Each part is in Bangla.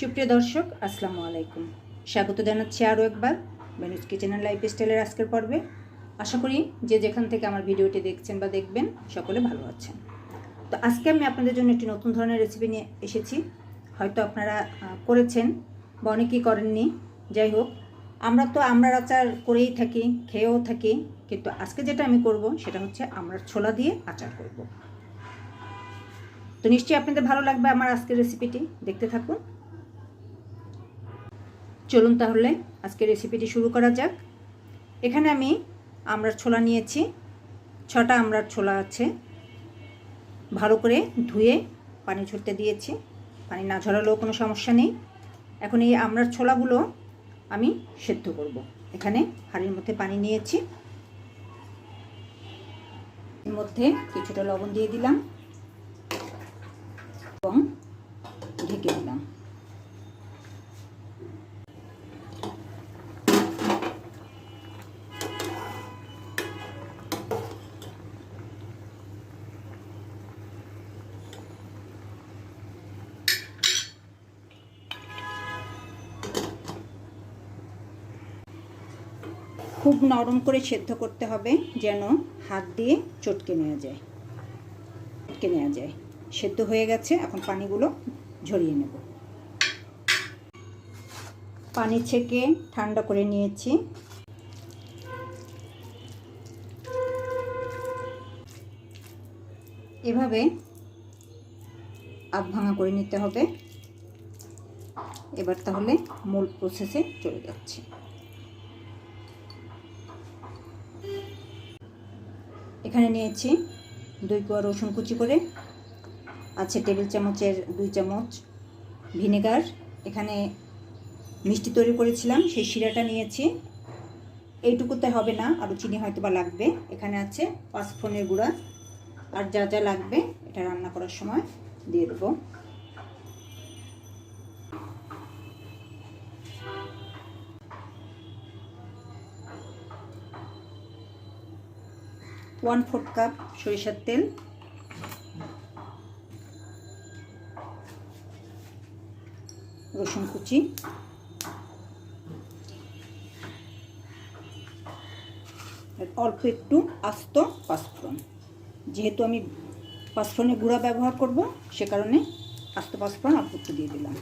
সুপ্রিয় দর্শক, আসসালামু আলাইকুম। স্বাগত জানাচ্ছি আরও একবার বেনুজ কিচেন অ্যান্ড লাইফ স্টাইলের আজকের পর্বে। আশা করি যে যেখান থেকে আমার ভিডিওটি দেখছেন বা দেখবেন, সকলে ভালো আছেন। তো আজকে আমি আপনাদের জন্য একটি নতুন ধরনের রেসিপি নিয়ে এসেছি। হয়তো আপনারা করেছেন বা অনেকেই করেননি। যাই হোক, আমরা তো আমড়ার আচার করেই থাকি, খেয়েও থাকি, কিন্তু আজকে যেটা আমি করব সেটা হচ্ছে আমরা ছোলা দিয়ে আচার করব। তো নিশ্চয়ই আপনাদের ভালো লাগবে আমার আজকের রেসিপিটি দেখতে থাকুন। চলুন তাহলে আজকের রেসিপিটি শুরু করা যাক। এখানে আমি আমড়ার ছোলা নিয়েছি। ছটা আমড়ার ছোলা আছে। ভালো করে ধুয়ে পানি ঝরতে দিয়েছি। পানি না ঝরালেও কোনো সমস্যা নেই। এখন এই আমড়ার ছোলাগুলো আমি সেদ্ধ করব। এখানে হাড়ির মধ্যে পানি নিয়েছি। এর মধ্যে কিছুটা লবণ দিয়ে দিলাম। খুব নরম করে সেদ্ধ করতে হবে যেন হাত দিয়ে চটকে নেওয়া যায়। চটকে নেওয়া যায়। সেদ্ধ হয়ে গেছে, এখন পানিগুলো ঝরিয়ে নেব। পানি ছেঁকে ঠান্ডা করে নিয়েছি। এভাবে আধ ভাঙা করে নিতে হবে। এবার তাহলে মূল প্রসেসে চলে যাচ্ছে। এখানে নিয়েছি দুই কোয়া রসুন কুচি করে আছে টেবিল চামচের দুই চামচ ভিনেগার। এখানে মিষ্টি তৈরি করেছিলাম, সেই শিরাটা নিয়েছি। এইটুকুতে হবে না আরও চিনি হয়তো বা লাগবে। এখানে আছে পাঁচফোনের গুঁড়া, আর যা যা লাগবে এটা রান্না করার সময় দিয়ে দেবো। ওয়ান ফোর্থ কাপ সরিষার তেল। রসুন কুচি। অল্প একটু আস্ত পাঁচফোড়ন। যেহেতু আমি পাঁচফোড়নের গুঁড়া ব্যবহার করব, সে কারণে আস্ত পাঁচফোড়ন অল্প একটু দিয়ে দিলাম।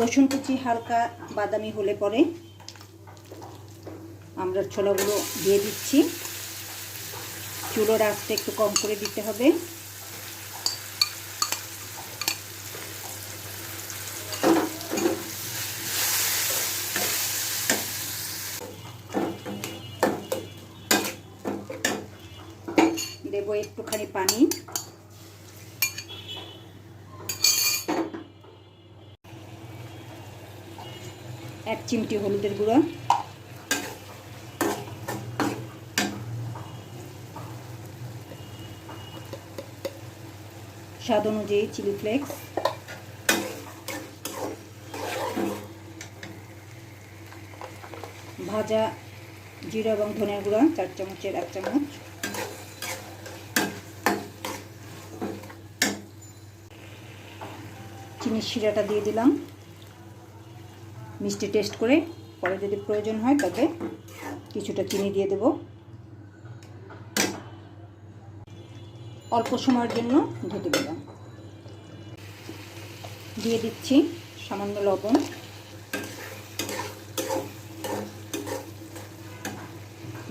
রসুন কুচি হালকা বাদামি হলে পরে আমরা ছোলাগুলো দিয়ে দিচ্ছি। চুলোর আঁচটা একটু কম করে দিতে হবে। দেবো একটুখানি পানি। এক চিমটি হলুদের গুঁড়ো। স্বাদ অনুযায়ী চিলি ফ্লেক্স। ভাজা জিরা এবং ধনের গুঁড়া, চার চামচের এক চামচ। চিনির শিরাটা দিয়ে দিলাম। মিষ্টি টেস্ট করে পরে যদি প্রয়োজন হয় তবে কিছুটা চিনি দিয়ে দেব। অল্প সময়ের জন্য ঢেকে দিলাম। দিয়ে দিচ্ছি সামান্য লবণ।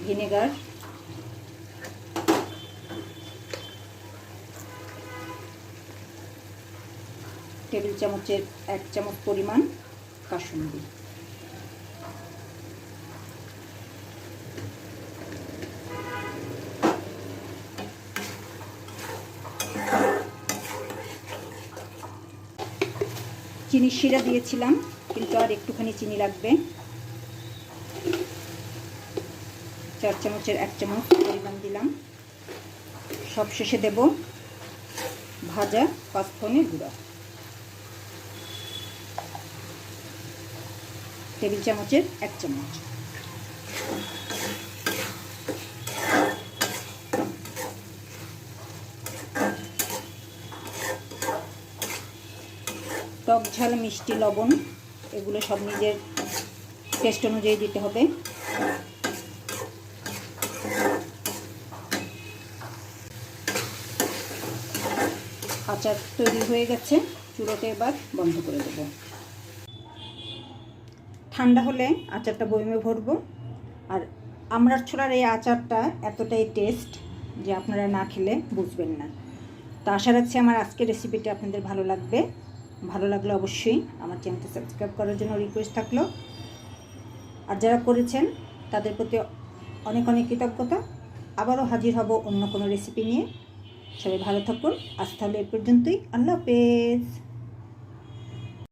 ভিনেগার। টেবিল চামচের এক চামচ পরিমাণ। কাসুন্দি চিনি শিরা দিয়েছিলাম, কিন্তু আর একটুখানি চিনি লাগবে। চার চামচের এক চামচ পরিমাণ দিলাম। সব শেষে দেব ভাজা পাঁচফোড়নের গুঁড়া। টেবিল চামচের এক চামচ। টক ঝাল, মিষ্টি, লবণ, এগুলো সব নিজের টেস্ট অনুযায়ী দিতে হবে। আচার তৈরি হয়ে গেছে, চুলোতে এবার বন্ধ করে দেবো। ঠান্ডা হলে আচারটা বইমে ভরবো। আর আমড়ার ছোলার এই আচারটা এতটাই টেস্ট যে আপনারা না খেলে বুঝবেন না। তো আশা রাখছি আমার আজকের রেসিপিটা আপনাদের ভালো লাগবে। ভালো লাগলে অবশ্যই আমার চ্যানেলটা সাবস্ক্রাইব করার জন্য রিকোয়েস্ট থাকল। আর যারা করেছেন, তাদের প্রতি অনেক অনেক কৃতজ্ঞতা। আবারও হাজির হব অন্য কোনো রেসিপি নিয়ে। সবাই ভালো থাকুন। আজ তাহলে এ পর্যন্তই। আল্লাহ হাফেজ।